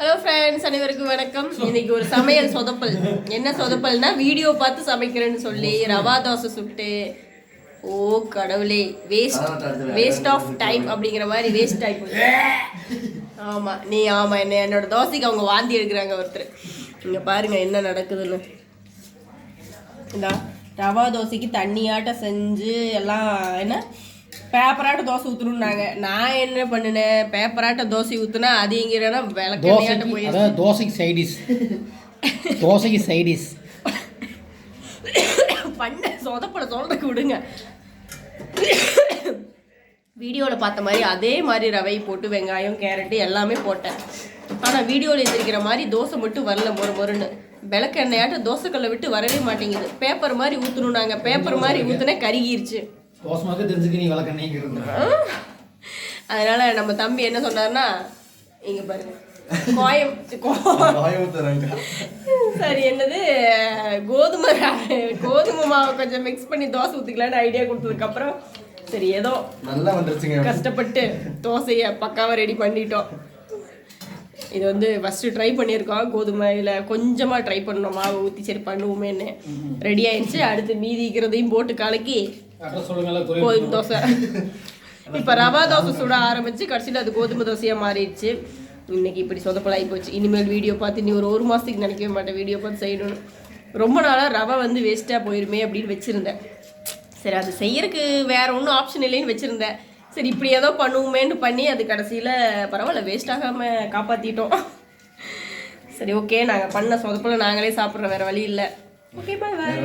Hello friends அனைவருக்கும் வணக்கம். இன்னைக்கு ஒரு சமையல் சொதப்பல். என்ன சொதப்பல்னா வீடியோ பார்த்து சமைக்கிறேன்னு சொல்லி ரவா தோசை சுட்டு ஓ கடவுளே வேஸ்ட் வேஸ்ட் ஆஃப் டைம் அப்படிங்கிற மாதிரி வேஸ்ட் டைம் ஆமா நீ ஆமா என்ன என்னோட தோசைக்கு அவங்க வாந்தி எடுக்கிறாங்க ஒருத்தர். இங்க பாருங்க என்ன நடக்குதுன்னு. இந்தா ரவா தோசைக்கு தண்ணியாட்ட செஞ்சு எல்லாம் என்ன? பேப்பராட்ட தோசை ஊற்றணுன்னாங்க நான் என்ன பண்ணினேன் பேப்பராட்ட தோசை ஊற்றுனா அது எங்கிறனா போயிடுச்சு. அதாவது தோசைக்கு சைடிஸ் தோசைக்கு சைடிஸ் பண்ண சொதப்பட சொல்றதுக்கு விடுங்க. வீடியோவில் பார்த்த மாதிரி அதே மாதிரி ரவை போட்டு வெங்காயம் கேரட்டு எல்லாமே போட்டேன். ஆனால் வீடியோவில் எந்திரிக்கிற மாதிரி தோசை மட்டும் வரல மொறு மொறுன்னு. விளக்கெண்ணையாட்ட தோசைக்கல்லை விட்டு வரவே மாட்டேங்குது. பேப்பர் மாதிரி ஊற்றணும் நாங்கள் பேப்பர் மாதிரி ஊற்றுனே கருகிருச்சு. மாதிரி தெரிஞ்சுக்க நீ விளக்கண்ணைங்கிறது அதனால நம்ம தம்பி என்ன சொன்னார்னா இங்க பாருங்க. கோயம் சரி என்னது? கோதுமை கோதுமை மாவை கொஞ்சம் மிக்ஸ் பண்ணி தோசை ஊற்றிக்கலான்னு ஐடியா கொடுத்ததுக்கு அப்புறம் சரி ஏதோ நல்லா வந்துருச்சுங்க. கஷ்டப்பட்டு தோசையை பக்காவாக ரெடி பண்ணிட்டோம். இது வந்து ஃபஸ்ட்டு ட்ரை பண்ணியிருக்கோம். கோதுமையில் கொஞ்சமாக ட்ரை பண்ணோம் மாவு ஊற்றி சரி பண்ணுவோமேன்னு. ரெடி ஆயிடுச்சு. அடுத்து மீதி இருக்கிறதையும் போட்டு கலக்கி கோதுமை தோசை. இப்போ ரவா தோசை சுட ஆரம்பிச்சு கடைசியில் அது கோதுமை தோசையாக மாறிடுச்சு. இன்னைக்கு இப்படி சொதப்பலாகி போச்சு. இனிமேல் வீடியோ பார்த்து நீ ஒரு ஒரு மாதத்துக்கு நினைக்கவே மாட்டேன். வீடியோ பார்த்து செய்யணும்னு. ரொம்ப நாளாக ரவை வந்து வேஸ்ட்டாக போயிருமே அப்படின்னு வச்சுருந்தேன். சரி அது செய்யறதுக்கு வேற ஒன்றும் ஆப்ஷன் இல்லைன்னு வச்சுருந்தேன். சரி இப்படி ஏதோ பண்ணுவோமேன்னு பண்ணி அது கடைசியில் பரவாயில்ல வேஸ்ட் ஆகாமல் காப்பாற்றிட்டோம் சரி ஓகே நாங்கள் பண்ண சொதப்பல நாங்களே சாப்பிட்றோம். வேறு வழி இல்லை. ஓகே பாய் பாய்